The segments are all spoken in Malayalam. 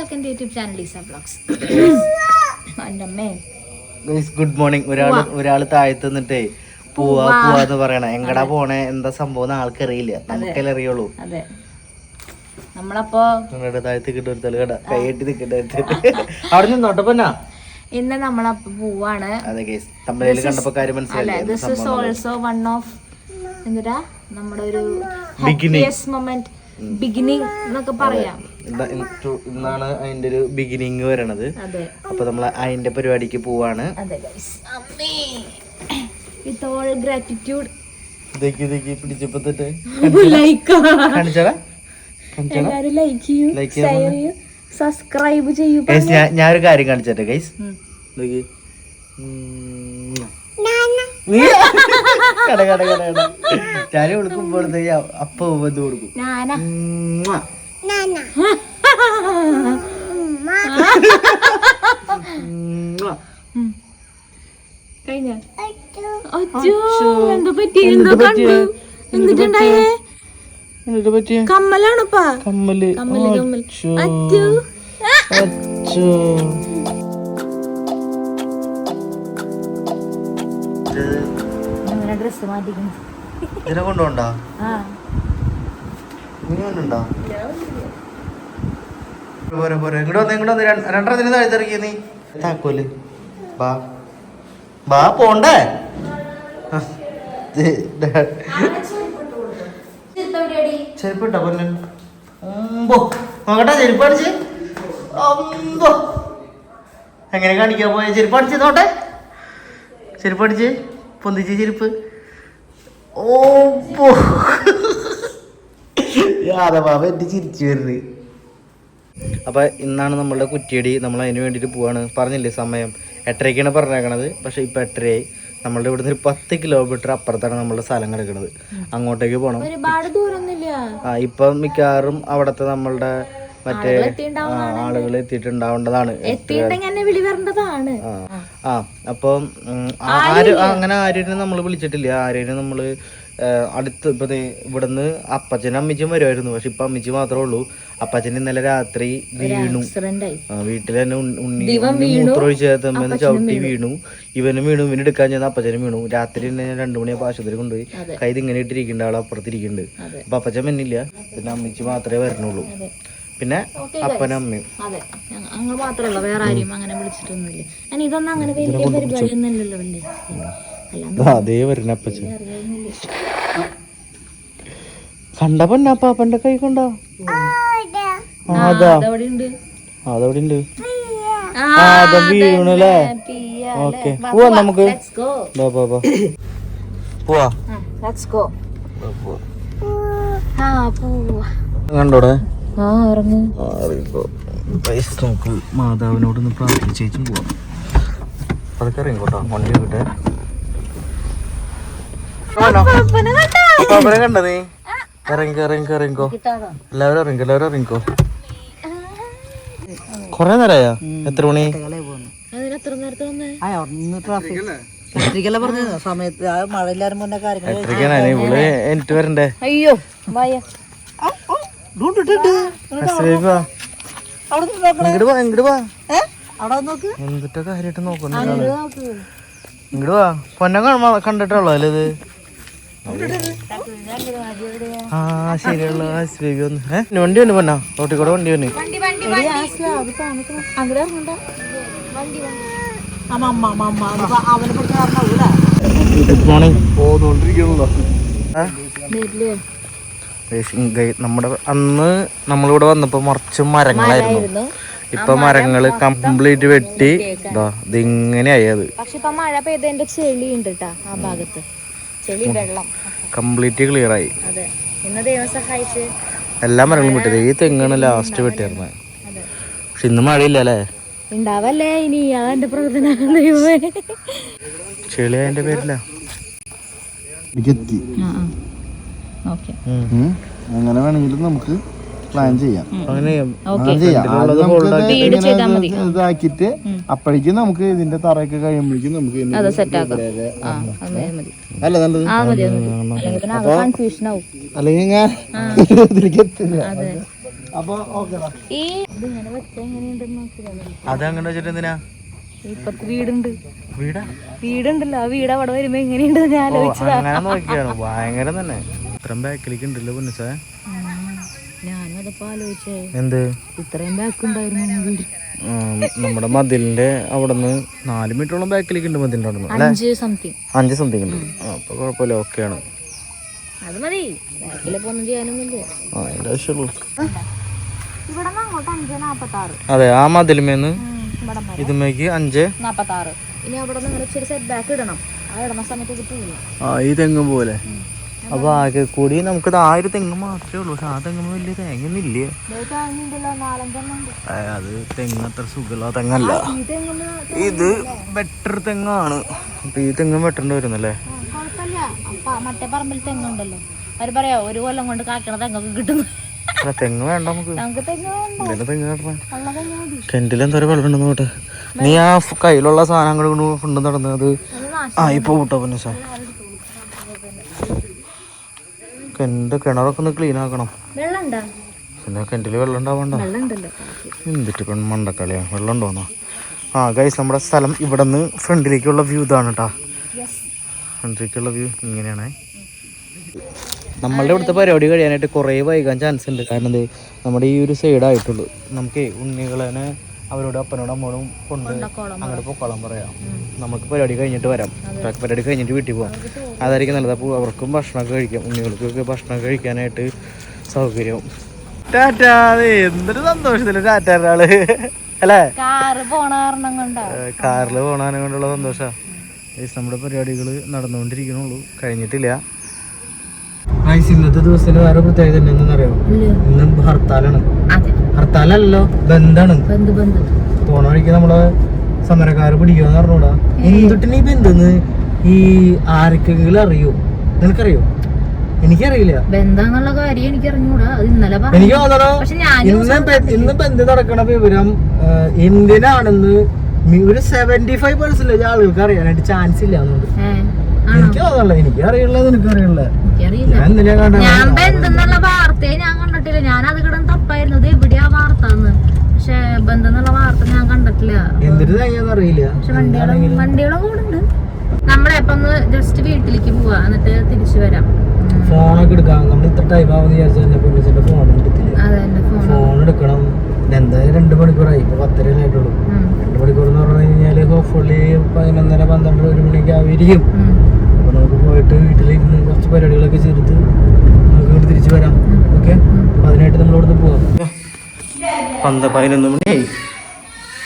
Welcome to YouTube channel Leesa blogs എന്റെ അമ്മേ. ഗുഡ് മോർണിംഗ് ഒരാൾ ഒരാൾ താഴത്ത് നിന്നിട്ടേ പോവാ പോവാ. എന്ന് പറയണ. എങ്ങടാ പോണേ? എന്താ സംഭവം ആൾക്കറിയില്ല. നമുക്കല്ലേ അറിയുള്ളൂ. അതെ. നമ്മളപ്പോ നിങ്ങളുടെ താഴത്ത് കിട്ടും കട കൈയെട്ടി നിൽക്കട്ടെ അവിടെ നിന്നോട്ടെ പൊന്നാ? ഇന്ന് നമ്മളപ്പോ പോവാണ്. അതെ കേസ് തമ്മിൽ കണ്ടപ്പോ കാര്യം മനസ്സിലായി this is also one of എന്താ നമ്മുടെ ഒരു. ഹാപ്പിയസ്റ്റ് മൊമെന്റ് ബിഗിനിങ് എന്നൊക്കെ പറയാം. ഇന്നാണ് അതിന്റെ ഒരു ബിഗിനിങ് വരണത്. അപ്പൊ നമ്മൾ അതിന്റെ പരിപാടിക്ക് പോവാണ്. വിത്ത് ഓൾ ഗ്രാറ്റിറ്റ്യൂഡ് പിടിച്ചപ്പോ കാണിച്ചാടാ ലൈക്ക് ചെയ്യൂ ഷെയർ ചെയ്യൂ സബ്സ്ക്രൈബ് ചെയ്യൂ. ഞാൻ ഞാനൊരു കാര്യം കാണിച്ചേ ഗൈസ്. നീ? കട കട കട കട. ഞാൻ കൊടുക്കുമ്പോഴത്തേക്ക് അപ്പ ഇത് കൊടുക്കും? കമ്മലാണപ്പാ കമ്മൽ. കമ്മൽ കമ്മൽ അച്ചു. അച്ചോ. ഇത് അങ്ങനെ ഡ്രസ് മാറ്റിക്കുന്നു. ഇതിനെ കൊണ്ടുപോണ്ടാ ആ. നീ കൊണ്ടുണ്ടോ പോരെ പോരെ. ഇങ്ങോട്ട് വന്ന് ഇങ്ങോട്ട് വന്ന്. രണ്ട്- രണ്ടെണ്ണത്തിന് താഴ്ത്തി ഇറങ്ങിയ നീ. താക്കോൽ. ബാ. ബാ പോണ്ടേ? നോക്കട്ടെ ചെരുപ്പ് അടിച്ച്. എങ്ങനെ കാണിക്കാൻ പോയ? ചെരുപ്പ് അടിച്ച് നോട്ടെ ചെരുപ്പ് അടിച്ച് പൊന്തിച്ച് ചെരുപ്പ്. ഓ യാദവാബ് എന്റെ ചിരിച്ചു വരുന്നത്. അപ്പൊ ഇന്നാണ് നമ്മളുടെ കുറ്റിയടി. നമ്മൾ അതിന് വേണ്ടിട്ട് പോവാണ്. പറഞ്ഞില്ലേ സമയം? എട്ടരയ്ക്കാണ് പറഞ്ഞേക്കണത്. പക്ഷെ ഇപ്പൊ എട്ടരയായി. നമ്മളുടെ ഇവിടുന്ന് ഒരു പത്ത് കിലോമീറ്റർ അപ്പുറത്താണ് നമ്മളുടെ സ്ഥലം കിടക്കുന്നത്. അങ്ങോട്ടേക്ക് പോകണം ആ ഇപ്പം മിക്കവാറും അവിടത്തെ നമ്മളുടെ മറ്റേ ആളുകൾ എത്തിയിട്ടുണ്ടാവേണ്ടതാണ് ആ അപ്പം ഉം, അങ്ങനെ ആരെയും നമ്മൾ വിളിച്ചിട്ടില്ല. ആരെയും നമ്മൾ അടുത്ത് ഇപ്പൊ ഇവിടുന്ന് അപ്പച്ചനും അമ്മച്ചും വരുമായിരുന്നു പക്ഷെ ഇപ്പൊ അമ്മച്ചി മാത്രമേ ഉള്ളൂ. അപ്പച്ചൻ ഇന്നലെ രാത്രി വീണു. വീട്ടിൽ തന്നെ ഉണ്ണി മൂത്രമൊഴിച്ച് ചവിട്ടി വീണു. ഇവനും വീണു. ഇവന് എടുക്കാൻ ചെന്ന അപ്പച്ചനും വീണു. രാത്രി തന്നെ ഞാൻ രണ്ടു ആശുപത്രി കൊണ്ടുപോയി. കൈ ഇങ്ങനെ ഇട്ടിരിക്കുന്നുണ്ട്. ആൾ അപ്പുറത്തിരിക്കുന്നുണ്ട്. അപ്പൊ അപ്പച്ചൻ വന്നില്ല. പിന്നെ അമ്മച്ചി മാത്രമേ വരണുള്ളൂ. പിന്നെ അപ്പനും അമ്മയും. അതെ. മാത്രമല്ല വേറെ ആരും അങ്ങനെ വിളിച്ചിട്ടൊന്നുമില്ല. ഞാൻ ഇതൊന്നും അങ്ങനെ വലിയ പരിപാടിയൊന്നുമല്ലല്ലോ അല്ലേ അല്ല അതേ വരുന്ന അപ്പച്ചൻ. അറിയാവുന്നില്ല കണ്ട പൊന്നപ്പാപ്പന്റെ കൈ കൊണ്ടോ? അതാ. അതവിടെ ഉണ്ട് വീണല്ലേ ഓക്കെ. പോവാ. നമുക്ക്. പോവാ. കണ്ടോടെ? ആ, ഇറങ്ങ്. പൈസ നമുക്ക് മാതാവിനോടൊന്ന് പ്രാർത്ഥിച്ചേച്ചും പോവാം. അതൊക്കെ ഇറങ്ങിക്കോട്ടോ വണ്ടി കിട്ടെ കണ്ടോ? നീ? ഇറങ്ങിക്കോ ഇറങ്ങിക്കോ ഇറങ്ങിക്കോ? എല്ലാവരും ഇറങ്ങിക്കോ എല്ലാവരും ഇറങ്ങിക്കോ. കൊറേ നേരമായോ എത്ര മണി? അതിന് നേരത്തെ വന്നേ? സമയത്ത് ആ മഴയില്ലാരും മുന്നേ കാര്യങ്ങൾ എനിക്ക് വരണ്ടേ? അയ്യോ എന്തിട്ടാ കാര്യായിട്ട് നോക്കണ്ട ഇങ്ങട് വാ. പൊന്നെ കണ്ടിട്ടുള്ളോ അല്ലേ ഇത്? ആ ശരിയുള്ള അശ്രേഷ് ഒന്ന്. ഏ ഇനി വണ്ടി വന്നു പൊന്നാ? റോട്ടിൽ കൂടെ വണ്ടി വന്നു. Good morning. നമ്മുടെ അന്ന് നമ്മളിവിടെ വന്നപ്പോ മറിച്ച് മരങ്ങളായിരുന്നു. ആയിരുന്നു ഇപ്പൊ മരങ്ങൾ കംപ്ലീറ്റ് വെട്ടി. ഇതാ ഇതിങ്ങനെ ആയത് പക്ഷെ ഇപ്പൊ മഴ പെയ്തതിന്റെ ചെളി ഉണ്ട് ആ ഭാഗത്ത്. ചെളി വെള്ളം. കംപ്ലീറ്റ് ക്ലിയർ ആയി അതെ. ഇന്ന് ദൈവം സഹായിച്ച് എല്ലാ മരങ്ങളും വെട്ടിയത് ഈ തെങ്ങാണ് ലാസ്റ്റ് വെട്ടിയിരുന്നത് അതെ. പക്ഷെ ഇന്ന് മഴയില്ല അല്ലേ? ഉണ്ടാവല്ലേ? ഇനി അതെന്റെ പ്രവർത്തന ചെളി അതിന്റെ പേരില്ല ഓക്കെ. അങ്ങനെ വേണമെങ്കിലും നമുക്ക് പ്ലാൻ ചെയ്യാം. അങ്ങനെ ഓക്കെ നമുക്ക് വീട് ഇങ്ങനെ ചെയ്താൽ മതി. അപ്പോഴേക്കും നമുക്ക് ഇതിന്റെ തറയൊക്കെ കഴിയുമ്പോഴേക്കും നമുക്ക് അല്ല നല്ലത്. അല്ലെങ്കിൽ കൺഫ്യൂഷൻ ആവും. അല്ലെങ്കിൽ ഞാൻ ഇതിലേക്ക് എത്തില്ല. അതെ. അപ്പൊ ഓക്കേടാ ഈ ഇതിങ്ങനെ വെച്ച എങ്ങനെയുണ്ടെന്ന് നോക്കിയതാണ് അത് വെച്ചിട്ട് എന്തിനാ? വീടുണ്ട്. വീടുണ്ടല്ലോ. ആ വീട് അവിടെ വരുമ്പോ എങ്ങനെയുണ്ട് ഞാൻ ഭയങ്കര തന്നെ. ഇത്രയും ബാക്കിലേക്ക് ഉണ്ടല്ലോ പൊന്നിസേ. ഞാനും അതപ്പോ ആലോചിച്ചേ. എന്ത്? ഇത്രയും ബാക്ക് ഉണ്ടായിരുന്നു നമ്മുടെ മതിലിന്റെ അവിടെ നിന്ന് നാല് മീറ്ററോളം ബാക്കിലേക്ക് ഉണ്ട് മതിലിന്റെ അവിടെ അഞ്ച് സംതിങ് അഞ്ച് സംതിങ് ഉണ്ട്. അപ്പൊ കുഴപ്പമില്ല. ഓക്കെയാണ് അത് മതി. ചെയ്യാനൊന്നുമില്ല. ആ അതിന്റെ ആവശ്യമുള്ളൂ അതെ ആ മതിലുമേന്ന് വരെ. ഇതുമേക്ക് അഞ്ച്. ഇനി അവിടെ നിന്ന് ഇച്ചിരി സെറ്റ് ബാക്ക് ഇടണം. ആ ഇടുന്ന സമയത്ത് ഇത് ആ ഈ തെങ്ങ് പോലെ. അപ്പൊ ആകെ കൂടി നമുക്ക് ആ ഒരു തെങ്ങ് മാത്രമേ ഉള്ളൂ. പക്ഷെ ആ തെങ്ങ് വലിയ തേങ്ങയൊന്നും ഇല്ലേ അത് തെങ്ങ് അത്ര സുഖമുള്ള തെങ്ങല്ല. ഇത് ബെറ്റർ തെങ്ങാണ്. അപ്പൊ ഈ തെങ്ങും വെട്ടേണ്ടി വരുന്നല്ലേ? മറ്റേ പറമ്പിൽ തെങ്ങുണ്ടല്ലോ. അവർ പറയാ ഒരു കൊല്ലം കൊണ്ട് കാക്കണ തെങ്ങൊക്കെ കിട്ടുന്നു. തെങ്ങ് വേണ്ട നമുക്ക്. തെങ്ങ് വേണ്ട. ഇതിന്റെ തെങ്ങ് കേട്ടേ ഉള്ള തെങ്ങ് മതി. കിണറ്റിൽ വെള്ളം ഉണ്ടെന്ന് നോട്ടെ നീ ആ കയ്യിലുള്ള സാധനങ്ങൾ കൊണ്ട് കൊണ്ട് നടന്നത് അത് ആ ഇപ്പൊ കൂട്ടോ പിന്നെ സാർ കിണറ്റ് കിണറൊക്കെ ഒന്ന് ക്ലീൻ ആക്കണം. പിന്നെ കിണറ്റിൽ വെള്ളം ഉണ്ടാവണ്ട. എന്തിട്ട് പെൺ മണ്ടക്കളിയാ വെള്ളം ഉണ്ടോന്നാ ആ ഗൈസ് നമ്മുടെ സ്ഥലം ഇവിടെ നിന്ന് ഫ്രണ്ടിലേക്കുള്ള വ്യൂ ഇതാണ് കേട്ടാ. ഫ്രണ്ടിലേക്കുള്ള വ്യൂ ഇങ്ങനെയാണ്. നമ്മളുടെ ഇവിടുത്തെ പരിപാടി കഴിയാനായിട്ട് കുറേ വൈകാൻ ചാൻസ് ഉണ്ട്. കാരണം എന്ത്? നമ്മുടെ ഈ ഒരു സൈഡ് ആയിട്ടുള്ളൂ. നമുക്ക് ഉണ്ണികളെ അവരോട് അപ്പനോടും അമ്മോടും കൊണ്ട് അങ്ങോട്ട് പൊക്കോളം പറയാം. നമുക്ക് പരിപാടി കഴിഞ്ഞിട്ട് വരാം. പരിപാടി കഴിഞ്ഞിട്ട് വീട്ടിൽ പോകാം അതായിരിക്കും നല്ലത്. അപ്പോൾ അവർക്കും ഭക്ഷണമൊക്കെ കഴിക്കാം. ഉണ്ണികൾക്കൊക്കെ ഭക്ഷണം കഴിക്കാനായിട്ട് സൗകര്യവും ടാറ്റാ എന്തൊരു സന്തോഷത്തിൽ ടാറ്റ ഒരാൾ. അല്ലേ? കാറിൽ പോണാനും കൊണ്ടുള്ള സന്തോഷ. നമ്മുടെ പരിപാടികൾ നടന്നുകൊണ്ടിരിക്കണുള്ളൂ. കഴിഞ്ഞിട്ടില്ല. ഇന്നത്തെ ദിവസത്തിന് വേറെ പ്രത്യേകത എന്നറിയോ ഇന്ന് ഹർത്താലാണ്. ഹർത്താലല്ലോ ബന്ധാണ്. ബന്ധു ബന്ധു. പോണ വഴിക്ക് നമ്മളെ സമരക്കാര് പിടിക്കുക പറഞ്ഞൂടാ. എന്തിട്ടിന് ഈ ബന്ധന്ന്? ഈ ആർക്കെങ്കിലും അറിയോ? നിനക്കറിയോ? എനിക്കറിയില്ല. ബന്ധാന്നുള്ള കാര്യം എനിക്ക് അറിഞ്ഞൂടാ അത് ഇന്നലെ പറഞ്ഞു. എനിക്ക് തോന്നണോ പക്ഷെ ഞാൻ ഇന്ന് ബന്ധം നടക്കണ വിവരം എന്തിനാണെന്ന് ഒരു സെവന്റി ഫൈവ് പെർസെന്റേജ് ആളുകൾക്ക് അറിയാനായിട്ട് ചാൻസ് ഇല്ല എന്നുണ്ട്. എനിക്ക് തോന്നല്ല എനിക്ക് അറിയുള്ളത് നിനക്ക് അറിയുള്ളത് ഞാൻ ബന്ധെന്നുള്ള വാർത്തയെ ഞാൻ കണ്ടിട്ടില്ല. ഞാൻ അത് കിടന്ന് തപ്പായിരുന്നു ഇത് എവിടെയാ വാർത്ത പക്ഷെ ബന്ധെന്നുള്ള വാർത്ത ഞാൻ കണ്ടിട്ടില്ല. പക്ഷെ വണ്ടികളും വണ്ടികളും കൂടെ നമ്മളെ ഇപ്പൊ ഒന്ന് ജസ്റ്റ് വീട്ടിലേക്ക് പോവാ. എന്നിട്ട് തിരിച്ചു വരാം. ഫോണൊക്കെ എടുക്കാം. നമ്മൾ ഇത്ര ടൈം ആവുന്ന വിചാരിച്ചാൽ ഫോൺ എടുത്തില്ല ഫോൺ എടുക്കണം. എന്തായാലും രണ്ട് മണിക്കൂറായി. ഇപ്പൊ പത്തരയിലായിട്ടുള്ളൂ രണ്ട് മണിക്കൂർ എന്ന് പറഞ്ഞു കഴിഞ്ഞാൽ ഹോപ്പ്ഫുള്ളി പതിനൊന്നര പന്ത്രണ്ട് ഒരു മണിയൊക്കെ ആയിരിക്കും പോയിട്ട് വീട്ടിലിരുന്ന് കുറച്ച് പരിപാടികളൊക്കെ ചെയ്തിട്ട് നമുക്ക് ഇങ്ങോട്ട് തിരിച്ചു വരാം. ഓക്കെ? അപ്പൊ അതിനായിട്ട് നമ്മൾ ഇവിടുന്ന് പോവാം. പന്ത പതിനൊന്ന് മണിയായി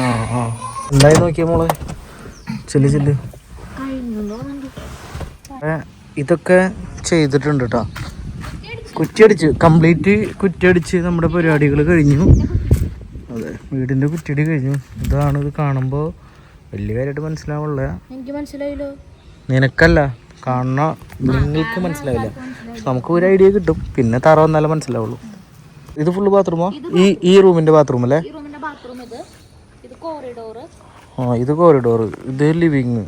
ആ ആ. എന്തായി നോക്കിയ മോളെ. ചെല്ലു ചെല്ല്. ഇതൊക്കെ ചെയ്തിട്ടുണ്ട് കേട്ടോ കുറ്റിയടിച്ച് കംപ്ലീറ്റ് കുറ്റിയടിച്ച് നമ്മുടെ പരിപാടികൾ കഴിഞ്ഞു. അതെ വീടിന്റെ കുറ്റിയടി കഴിഞ്ഞു. ഇതാണ് ഇത് കാണുമ്പോൾ വലിയ കാര്യമായിട്ട് മനസ്സിലാവുള്ള. എനിക്ക് മനസ്സിലായില്ലോ. നിനക്കല്ല. കാണുന്ന നിങ്ങൾക്ക് മനസ്സിലാവില്ല. പക്ഷെ നമുക്ക് ഒരു ഐഡിയ കിട്ടും. പിന്നെ തറ വന്നാലേ മനസ്സിലാവുള്ളൂ. ഇത് ഫുള്ള് ബാത്റൂമോ ഈ ഈ റൂമിന്റെ ബാത്റൂം അല്ലേ? ആ ഇത് കോറിഡോർ ഇത് ലിവിങ്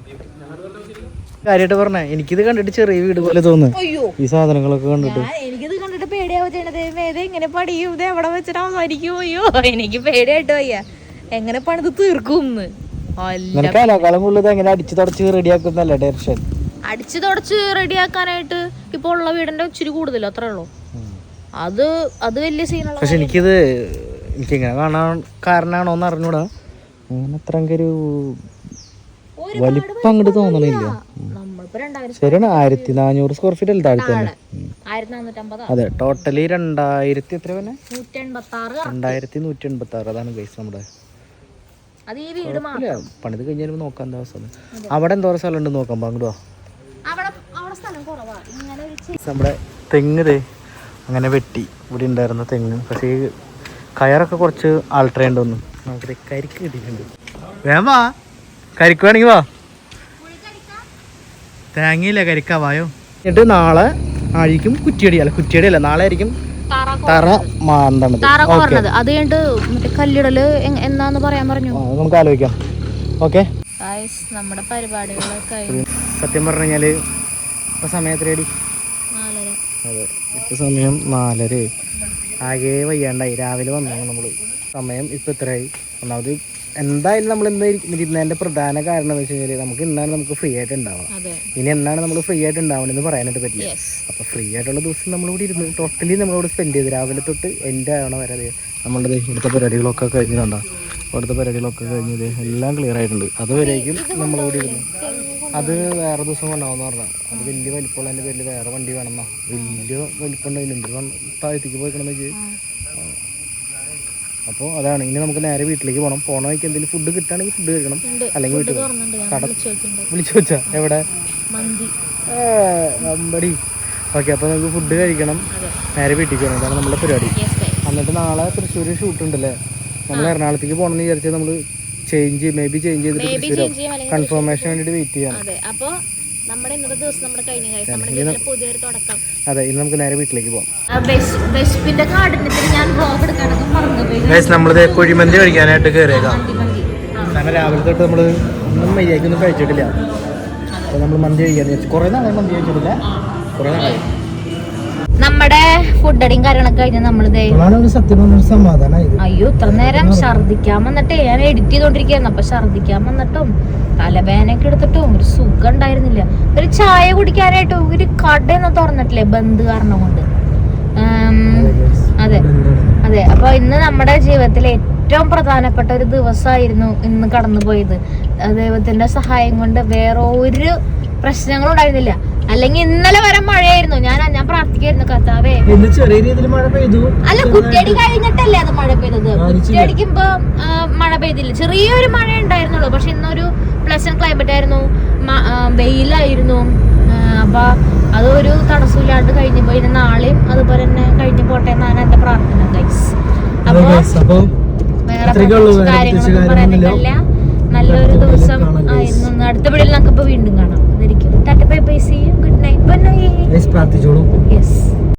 കാര്യമായിട്ട് പറഞ്ഞേ എനിക്കിത് കണ്ടിട്ട് ചെറിയ വീട് പോലെ തോന്നുന്നു. ഈ സാധനങ്ങളൊക്കെ കണ്ടിട്ട്. എനിക്കിത് കണ്ടിട്ട് പേടിയാവോ ചെയ്യണത്. ഇത് എങ്ങനെ പണിയും ഇത് എവിടെ വെച്ചിട്ട് മരിക്കും അയ്യോ എനിക്ക് പേടിയായിട്ട് വയ്യ. എങ്ങനെ പണിത് തീർക്കും നിനക്ക് അലക്കാലം കൂടുതൽ എങ്ങനെ അടിച്ചു തുടച്ച് റെഡിയാക്കുന്നല്ലേ ടെൻഷൻ? അടിച്ചു തുടച്ച് റെഡിയാക്കാനായിട്ട് ഇപ്പൊ ഉള്ള വീടിന്റെ ഇച്ചിരി കൂടുതൽ അത്രേ ഉള്ളൂ. അത് അത് വലിയ സീനുള്ള പക്ഷെ എനിക്കിത് എനിക്കിങ്ങനെ കാണാൻ കാരണമാണോ എന്ന് അറിഞ്ഞൂടാ. അങ്ങനെ ഒരു വലിപ്പം അങ്ങോട്ട് തോന്നണില്ല. ശരിയാണ് ആയിരത്തി നാനൂറ് സ്ക്വയർ ഫീറ്റ് അല്ല താഴെ. തന്നെ. ഉം. ആയിരത്തി നാനൂറ്റമ്പതാ അതെ ടോട്ടലി രണ്ടായിരത്തി എത്ര ആറ് രണ്ടായിരത്തി നൂറ്റി എൺപത്തി ആറ് അതാണ് ഗൈസ് നമ്മുടെ പണിത് കഴിഞ്ഞാൽ നോക്കാൻ എന്താ അവസ്ഥ അവിടെ എന്തോരം സ്ഥലം ഉണ്ട് നോക്കാം അങ്ങോട്ട് വാ അവിടെ അവിടെ സ്ഥലം കുറവാ ഇങ്ങനെ ഒരു ചെ- നമ്മുടെ തെങ്ങ് ദേ അങ്ങനെ വെട്ടി. ഇവിടെ ഉണ്ടായിരുന്ന തെങ്ങ്. പക്ഷേ കയറൊക്കെ കുറച്ച് ആൾട്ടറേണ്ടി വന്നു. നമുക്ക് കരിക്ക് കിട്ടിയിട്ടുണ്ട്. വേമാ വാ. കരിക്ക് വേണമെങ്കിൽ വാ. തേങ്ങയില്ല കരിക്കാ വായോ എന്നിട്ട് നാളെ ആയിരിക്കും കുറ്റിയടി അല്ല കുറ്റിയടി അല്ല നാളെ ആയിരിക്കും തറ മാന്തണത്. അത് കഴിഞ്ഞിട്ട് മറ്റേ കല്ലിടൽ എന്നാന്ന് പറയാൻ പറഞ്ഞു. നമുക്ക് ആലോചിക്കാം. ഓക്കെ നമ്മുടെ പരിപാടികളൊക്കെ സത്യം പറഞ്ഞു കഴിഞ്ഞാൽ ഇപ്പം നാലര. അതെ ഇപ്പം സമയം നാലര. ആകെ വയ്യാണ്ടായി. രാവിലെ വന്നു നമ്മൾ. സമയം ഇപ്പം ഇത്രയായി ഒന്നാമത് എന്തായാലും നമ്മൾ ഇന്ന് ഇരുന്നതിന്റെ പ്രധാന കാരണം എന്ന് വെച്ച് കഴിഞ്ഞാൽ നമുക്ക് ഇന്നാണ് നമുക്ക് ഫ്രീ ആയിട്ട് ഉണ്ടാവുക ഇനി എന്നാണ് നമ്മൾ ഫ്രീ ആയിട്ട് ഉണ്ടാവണമെന്ന് പറയാനായിട്ട് പറ്റില്ല. അപ്പോൾ ഫ്രീ ആയിട്ടുള്ള ദിവസം നമ്മളിവിടെ ഇരുന്ന് ടോട്ടലി നമ്മളിവിടെ സ്പെൻഡ് ചെയ്ത് രാവിലെ തൊട്ട് എന്റെ ആവണ വരെ നമ്മളുടെ ഇവിടുത്തെ പരിപാടികളൊക്കെ കഴിഞ്ഞിട്ടുണ്ടോ ഇവിടുത്തെ പരിപാടികളൊക്കെ കഴിഞ്ഞത് എല്ലാം ക്ലിയർ ആയിട്ടുണ്ട്. അതുവരേക്കും നമ്മളിവിടെ ഇരുന്നു. അത് വേറെ ദിവസം കൊണ്ടാവുന്ന പറഞ്ഞാൽ അത് വലിയ വലിപ്പമുള്ള എന്റെ പേരിൽ വേറെ വണ്ടി വേണമെന്നാ. വലിയ വലിപ്പം ഉണ്ടായിരുന്നുണ്ട് താഴത്തേക്ക് പോയിക്കണമെന്ന് വെച്ച് അപ്പോൾ അതാണ് ഇനി നമുക്ക് നേരെ വീട്ടിലേക്ക് പോകണം. പോണ വഴിക്ക് എന്തെങ്കിലും ഫുഡ് കിട്ടുകയാണെങ്കിൽ ഫുഡ് കഴിക്കണം. അല്ലെങ്കിൽ വീട്ടിൽ കട വിളിച്ചു വെച്ച എവിടെ? അമ്പടി. ഓക്കെ അപ്പോൾ നമുക്ക് ഫുഡ് കഴിക്കണം. നേരെ വീട്ടിൽ പോകണം. ഇതാണ് നമ്മുടെ പരിപാടി. എന്നിട്ട് നാളെ തൃശ്ശൂർ ഷൂട്ട് ഉണ്ടല്ലേ? നമ്മൾ എറണാകുളത്തേക്ക് പോകണമെന്ന് വിചാരിച്ചാൽ നമ്മൾ ചേഞ്ച് മേ ബി ചേഞ്ച് ചെയ്തിട്ട് കൺഫർമേഷൻ വേണ്ടിയിട്ട് വെയിറ്റ് ചെയ്യാം അതെ അപ്പൊ നമ്മുടെ ഇന്നത്തെ ദിവസം നമ്മുടെ കഴിഞ്ഞ കാര്യം നമ്മുടെ ജീവിതത്തിലെ പുതിയൊരു തുടക്കം. അതെ ഇന്ന് നമുക്ക് നേരെ വീട്ടിലേക്ക് പോകാം ബെസ്പിന്റെ കാടിനത്തിൽ ഞാൻ ബ്ലോഗ് എടുക്കാനൊക്കെ മറന്നുപോയി നമ്മളിത് കുഴിമന്തി കഴിക്കാനായിട്ട് കയറിയേക്കാം കാരണം രാവിലെ തൊട്ട് നമ്മൾ ഒന്നും മര്യാദയ്ക്കൊന്നും കഴിച്ചിട്ടില്ല. അപ്പോൾ നമ്മൾ മന്തി കഴിക്കാന്ന് വിചാരിച്ചു. കുറേ നാളെ മന്തി കഴിച്ചിട്ടില്ല. കുറേ നാളായി. നമ്മുടെ ഫുഡ് അടിയും കാര്യങ്ങളൊക്കെ കഴിഞ്ഞാൽ നമ്മളിതേ അയ്യോ ഇത്ര നേരം ഛർദിക്കാൻ വന്നിട്ടേ ഞാൻ എഡിറ്റ് ചെയ്തോണ്ടിരിക്കുകയായിരുന്നു. അപ്പൊ ഛർദിക്കാൻ വന്നിട്ടും തലവേനൊക്കെ എടുത്തിട്ടും ഒരു സുഖം ഉണ്ടായിരുന്നില്ല. ഒരു ചായ കുടിക്കാനായിട്ട് ഒരു കടയൊന്നും തുറന്നിട്ടില്ലേ ബന്ദ് കാരണം കൊണ്ട്. അതെ അതെ. അപ്പൊ ഇന്ന് നമ്മുടെ ജീവിതത്തിലെ ഏറ്റവും പ്രധാനപ്പെട്ട ഒരു ദിവസമായിരുന്നു ഇന്ന് കടന്നുപോയത്. ദൈവത്തിന്റെ സഹായം കൊണ്ട് വേറെ ഒരു പ്രശ്നങ്ങളും ഉണ്ടായിരുന്നില്ല. അല്ലെങ്കിൽ ഇന്നലെ വരെ മഴയായിരുന്നു. ഞാൻ ഞാൻ പ്രാർത്ഥിക്കായിരുന്നു കർത്താവേ. ഇന്ന് ചെറിയ രീതിയിൽ മഴ പെയ്തു. അല്ല കുറ്റിയടി കഴിഞ്ഞിട്ടല്ലേ അത് മഴ പെയ്തത്? കുറ്റിയടിക്കുമ്പോ മഴ പെയ്തില്ല. ചെറിയൊരു മഴ ഉണ്ടായിരുന്നുള്ളൂ പക്ഷെ ഇന്നൊരു പ്ലസന്റ് ക്ലൈമറ്റ് ആയിരുന്നു. വെയിലായിരുന്നു. അപ്പൊ അതൊരു തടസ്സമില്ലാണ്ട് കഴിഞ്ഞു പോയി നാളെയും അതുപോലെ തന്നെ കഴിഞ്ഞു പോട്ടെ എന്നാണ് എന്റെ പ്രാർത്ഥന ഗൈസ് അപ്പൊ വേറെ. കാര്യങ്ങളൊന്നും പറയാനില്ല നല്ലൊരു ദിവസം. ആയിരുന്നു അടുത്ത വീഡിയോയിൽ നമുക്ക് വീണ്ടും കാണാം. അതായിരിക്കും. Tata bye bye see good night bye പ്രാർത്ഥിച്ചോളൂ. Yes